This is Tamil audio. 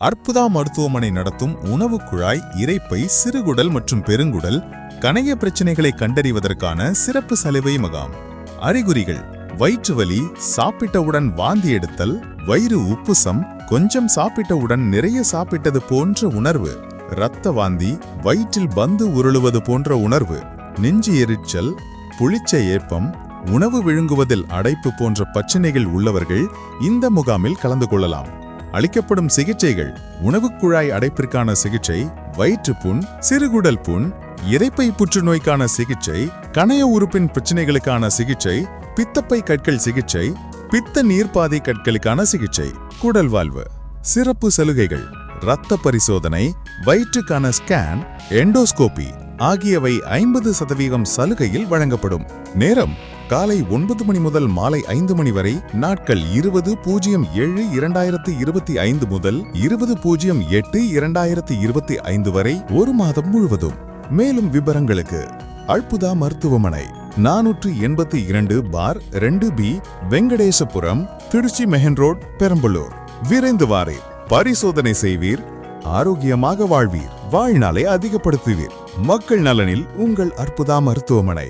அற்புதா மருத்துவமனை நடத்தும் உணவு குழாய் இரைப்பை சிறுகுடல் மற்றும் பெருங்குடல் கணைய பிரச்சனைகளை கண்டறிவதற்கான சிறப்பு சலுகை முகாம். அறிகுறிகள் வயிற்றுவலி சாப்பிட்டவுடன் வாந்தி எடுத்தல் வயிறு உப்புசம் கொஞ்சம் சாப்பிட்டவுடன் நிறைய சாப்பிட்டது போன்ற உணர்வு இரத்த வாந்தி வயிற்றில் பந்து உருளுவது போன்ற உணர்வு நெஞ்சு எரிச்சல் புளிச்ச ஏப்பம் உணவு விழுங்குவதில் அடைப்பு போன்ற பிரச்சனைகள் உள்ளவர்கள் இந்த முகாமில் கலந்து கொள்ளலாம். அளிக்கப்படும் சிகிச்சைகள் உணவுக் குழாய் அடைப்பிற்கான சிகிச்சை வயிற்றுப்புண் சிறுகுடல் புண் இறைப்பை புற்றுநோய்க்கான சிகிச்சை கணைய உறுப்பின் பிரச்சினைகளுக்கான சிகிச்சை பித்தப்பை கற்கள் சிகிச்சை பித்த நீர்ப்பாதை கற்களுக்கான சிகிச்சை குடல் வாழ்வு சிறப்பு சலுகைகள் இரத்த பரிசோதனை வயிற்றுக்கான ஸ்கேன் எண்டோஸ்கோபி ஆகியவை ஐம்பது சதவீதம் சலுகையில் வழங்கப்படும். நேரம் காலை ஒன்பது மணி முதல் மாலை ஐந்து மணி வரை நாட்கள் இருபது பூஜ்ஜியம் ஏழு இரண்டாயிரத்தி இருபத்தி ஐந்து முதல் இருபது பூஜ்ஜியம் எட்டு இரண்டாயிரத்தி இருபத்தி ஐந்து வரை ஒரு மாதம் முழுவதும். மேலும் விவரங்களுக்கு அற்புதா மருத்துவமனை நானூற்று எண்பத்தி இரண்டு பார் ரெண்டு B Venkatesapuram Trichy main road Perambalur. விரைந்து வாரீர் பரிசோதனை செய்வீர். ஆரோக்கியமாக வாழ்வீர். வாழ்நாளை அதிகப்படுத்துவீர். மக்கள் நலனில் உங்கள் அற்புதா மருத்துவமனை.